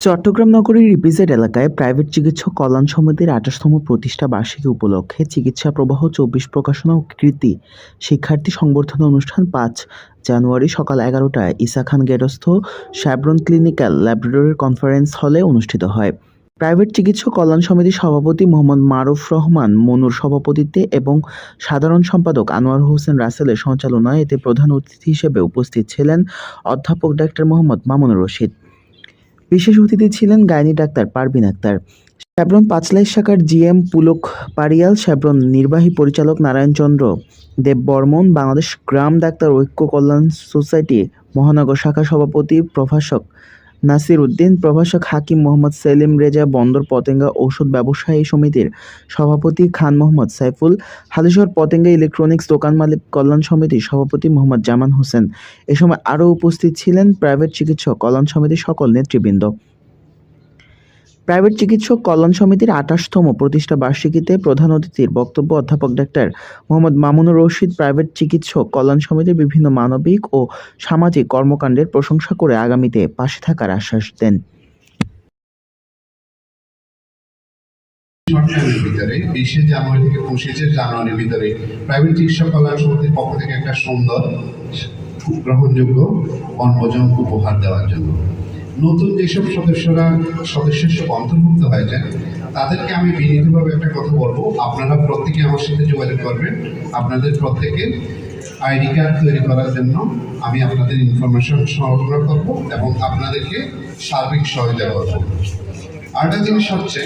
চট্টগ্রাম নগরীর ইপিজেড এলাকায় প্রাইভেট চিকিৎসক কল্যাণ সমিতির আঠাশতম প্রতিষ্ঠা বার্ষিকী উপলক্ষে চিকিৎসা প্রবাহ চব্বিশ প্রকাশনা ও কৃতি শিক্ষার্থী সংবর্ধনা অনুষ্ঠান পাঁচ জানুয়ারি সকাল এগারোটায় ইসা খান গেরস্থ শ্যাব্রন ক্লিনিক্যাল ল্যাবরেটরির কনফারেন্স হলে অনুষ্ঠিত হয়। প্রাইভেট চিকিৎসক কল্যাণ সমিতির সভাপতি মোহাম্মদ মারুফ রহমান, মনুর সভাপতিত্বে এবং সাধারণ সম্পাদক আনোয়ার হোসেন রাসেলের সঞ্চালনায় এতে প্রধান অতিথি হিসেবে উপস্থিত ছিলেন অধ্যাপক ডাক্তার মোহাম্মদ মামুনুর রশিদ। বিশেষ অতিথি ছিলেন gynae doctor Parvin Akhtar. Chevron Panchlaish শাখার জিএম পুলক পারিয়াল শ্যাব্রন নির্বাহী পরিচালক নারায়ণচন্দ্র দেব বর্মন, বাংলাদেশ গ্রাম ডাক্তার ঐক্য কল্যাণ সোসাইটি, মহানগর শাখা সভাপতি প্রভাষক নাসির উদ্দিন, প্রভাষক হাকিম মোহাম্মদ সেলিম রেজা, বন্দর পতেঙ্গা ঔষধ ব্যবসায়ী সমিতির সভাপতি খান মোহাম্মদ সাইফুল হালিশহর পতেঙ্গা ইলেকট্রনিক্স দোকান মালিক কল্যাণ সমিতির সভাপতি মোহাম্মদ জামান হোসেন। এ সময় আরও উপস্থিত ছিলেন প্রাইভেট চিকিৎসক কল্যাণ সমিতির সকল নেতৃবৃন্দ। প্রাইভেট চিকিৎসক কল্যাণ সমিতির আঠাশতম প্রতিষ্ঠা বার্ষিকীতে প্রধান অতিথির বক্তব্য অধ্যাপক ডাক্তার মোহাম্মদ মামুনুর রশিদ প্রাইভেট চিকিৎসক কল্যাণ সমিতির বিভিন্ন মানবিক ও সামাজিক কর্মকাণ্ডের প্রশংসা করে আগামীতে পাশে থাকার আশ্বাস দেন। উপহার দেওয়ার জন্য। নতুন যেসব সদস্যরা সদস্য হিসেবে অন্তর্ভুক্ত হয়েছেন, তাদেরকে আমি বিনীতভাবে একটা কথা বলব। আপনারা প্রত্যেকে আমার সাথে যোগাযোগ করবেন। আপনাদের প্রত্যেকে আইডি কার্ড তৈরি করার জন্য আমি আপনাদের ইনফরমেশন সংগ্রহ করব এবং আপনাদেরকে সার্বিক সহায়তা করব। আরেকটা জিনিস হচ্ছে,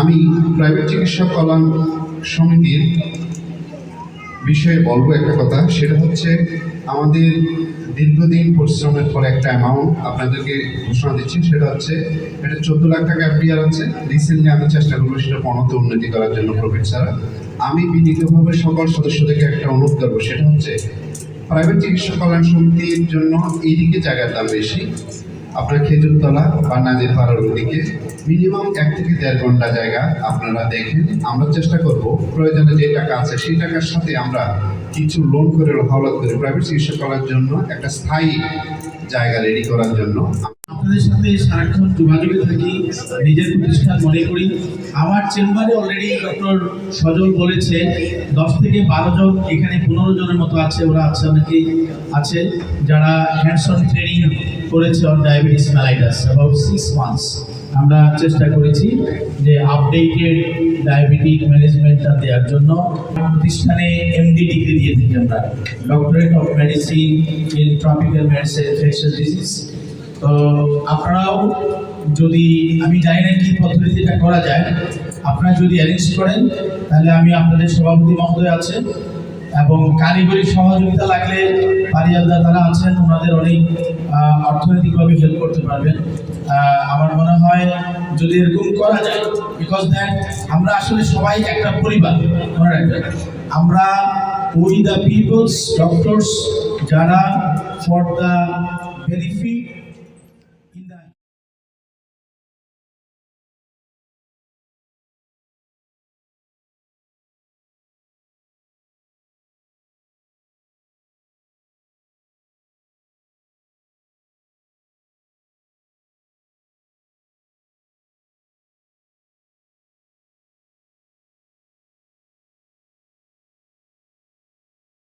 আমি প্রাইভেট চিকিৎসা কল্যাণ সমিতির বিষয়ে বলব একটা কথা, সেটা হচ্ছে আমাদের দীর্ঘদিন পরিশ্রমের পরে একটা অ্যামাউন্ট আপনাদেরকে ঘোষণা দিচ্ছি, সেটা হচ্ছে এটা চোদ্দ লাখ টাকা এফডিআর আছে। রিসেন্টলি আমি চেষ্টা করব সেটা পণতে উন্নতি করার জন্য প্রফিট ছাড়া। আমি বিনীতভাবে সকল সদস্যদেরকে একটা অনুরোধ করব, সেটা হচ্ছে প্রাইভেট চিকিৎসা কল্যাণ সমিতির জন্য এইদিকে জায়গার দাম বেশি। আপনার খেজুরতলা বা নাজির পাড়ার ওদিকে মিনিমাম এক থেকে দেড় ঘণ্টা জায়গা আপনারা দেখেন। আমরা চেষ্টা করব, প্রয়োজনে যে টাকা আছে সেই টাকার সাথে আমরা কিছু লোন করে হাওলাত করে প্রাইভেট চিকিৎসা করার জন্য একটা স্থায়ী জায়গা রেডি করার জন্য। আপনাদের সাথে সারাক্ষণ যোগাযোগে থাকি, নিজের প্রতিষ্ঠান মনে করি। আমার চেম্বারে অলরেডি ডক্টর সজল বলেছে, দশ থেকে বারো জন, এখানে পনেরো জনের মতো আছে, ওরা আছে অনেকেই আছে, যারা হ্যান্ডস অন ট্রেনিং করেছে on diabetes mellitus about six months আমরা চেষ্টা করেছি যে আপডেটেড ডায়াবেটিক ম্যানেজমেন্টটা দেওয়ার জন্য। প্রতিষ্ঠানে এমডি ডিগ্রি দিয়ে থাকি আমরা। Doctorate of medicine in tropical medicine disease তো আপনারাও যদি, আমি জানি না কি পদ্ধতিতে এটা করা যায়, আপনারা যদি অ্যারেঞ্জ করেন, তাহলে আমি আপনাদের সভাপতি মহোদয় আছেন এবং কারিগরি সহযোগিতা লাগলে পারিয়ালদা তারা আছেন, ওনাদের অনেক অর্থনৈতিকভাবে হেল্প করতে পারবেন। আমার মনে হয় যদি এরকম করা যায় বিকজ দ্যাট আমরা আসলে সবাই একটা পরিবার, মনে রাখবেন আমরা উই দ্য পিপলস ডক্টরস যারা ফর দ্য benefit